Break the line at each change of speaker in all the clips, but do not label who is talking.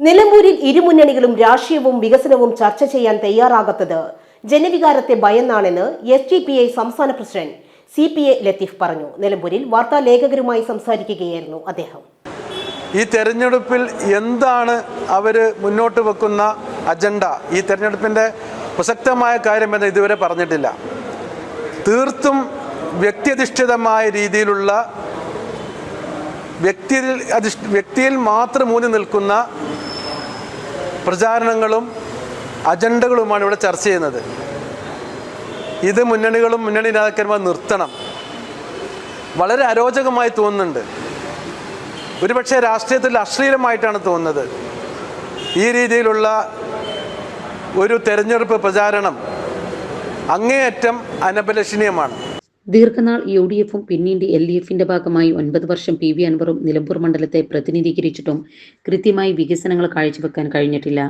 നിലമ്പൂരിൽ ഇരുമുന്നണികളും രാഷ്ട്രീയവും വികസനവും ചർച്ച ചെയ്യാൻ തയ്യാറാകാത്തത് ജനവികാരത്തെ ഭയന്നാണെന്ന് എസ് ഡി പി ഐ സംസ്ഥാന president C P A Latheef പറഞ്ഞു. നിലമ്പൂരിൽ വാർത്താ ലേഖകരുമായി സംസാരിക്കുകയായിരുന്നു അദ്ദേഹം.
ഈ തെരഞ്ഞെടുപ്പിൽ എന്താണ് അവർ മുന്നോട്ട് വെക്കുന്ന അജണ്ട? ഈ തെരഞ്ഞെടുപ്പിന്റെ പ്രസക്തമായ കാര്യം കാര്യമെന്ന് ഇതുവരെ പറഞ്ഞിട്ടില്ല. തീർത്തും വ്യക്തിയധിഷ്ഠിതമായ രീതിയിലുള്ള വ്യക്തിയിൽ അധിഷ്ഠ വ്യക്തിയിൽ മാത്രം ഊന്നി നിൽക്കുന്ന പ്രചാരണങ്ങളും അജണ്ടകളുമാണ് ഇവിടെ ചർച്ച ചെയ്യുന്നത്. ഇത് മുന്നണികളും മുന്നണി നേതാക്കന്മാർ നിർത്തണം. വളരെ അരോചകമായി തോന്നുന്നുണ്ട്. ഒരുപക്ഷെ രാഷ്ട്രീയത്തിൽ അശ്ലീലമായിട്ടാണ് തോന്നുന്നത്. ഈ രീതിയിലുള്ള ഒരു തെരഞ്ഞെടുപ്പ് പ്രചാരണം അങ്ങേയറ്റം അനഭിലഷണീയമാണ്.
ദീർഘനാൾ യു ഡി എഫും പിന്നീട് എൽ ഡി എഫിന്റെ ഭാഗമായി ഒൻപത് വർഷം പി വി അൻവറും നിലമ്പൂർ മണ്ഡലത്തെ പ്രതിനിധീകരിച്ചിട്ടും കൃത്യമായി വികസനങ്ങൾ കാഴ്ചവെക്കാൻ കഴിഞ്ഞിട്ടില്ല.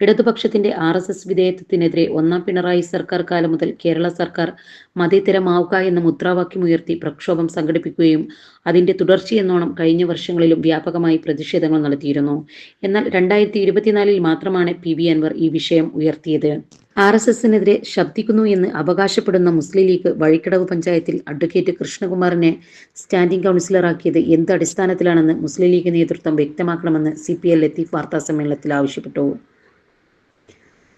ഇടതുപക്ഷത്തിന്റെ ആർ എസ് എസ് വിധേയത്വത്തിനെതിരെ ഒന്നാം പിണറായി സർക്കാർ കാലം മുതൽ കേരള സർക്കാർ മതേതരമാവുക എന്ന മുദ്രാവാക്യമുയർത്തി പ്രക്ഷോഭം സംഘടിപ്പിക്കുകയും അതിന്റെ തുടർച്ചയെന്നോണം കഴിഞ്ഞ വർഷങ്ങളിലും വ്യാപകമായി പ്രതിഷേധങ്ങൾ നടത്തിയിരുന്നു. എന്നാൽ രണ്ടായിരത്തി ഇരുപത്തിനാലിൽ മാത്രമാണ് പി വി അൻവർ ഈ വിഷയം ഉയർത്തിയത്. ആർ എസ് എസിനെതിരെ ശബ്ദിക്കുന്നു എന്ന് അവകാശപ്പെടുന്ന മുസ്ലിം ലീഗ് വഴിക്കടവ് പഞ്ചായത്തിൽ അഡ്വക്കേറ്റ് കൃഷ്ണകുമാറിനെ സ്റ്റാൻഡിംഗ് കൗൺസിലറാക്കിയത് എന്ത് അടിസ്ഥാനത്തിലാണെന്ന് മുസ്ലിം ലീഗ് നേതൃത്വം വ്യക്തമാക്കണമെന്ന് സി പി എൽ ലത്തീഫ് വാർത്താ സമ്മേളനത്തിൽ ആവശ്യപ്പെട്ടു.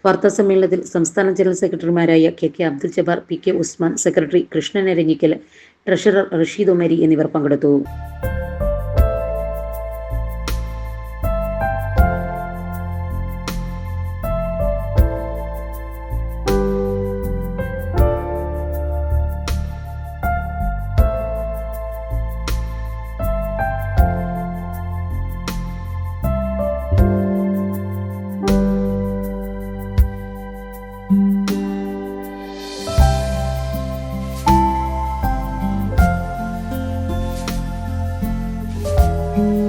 വാർത്താ സമ്മേളനത്തിൽ സംസ്ഥാന ജനറൽ സെക്രട്ടറിമാരായ K K Abdul Jabbar P K Usman secretary Krishnan Arangikkal treasurer Rasheed Umari എന്നിവർ പങ്കെടുത്തു. Thank you.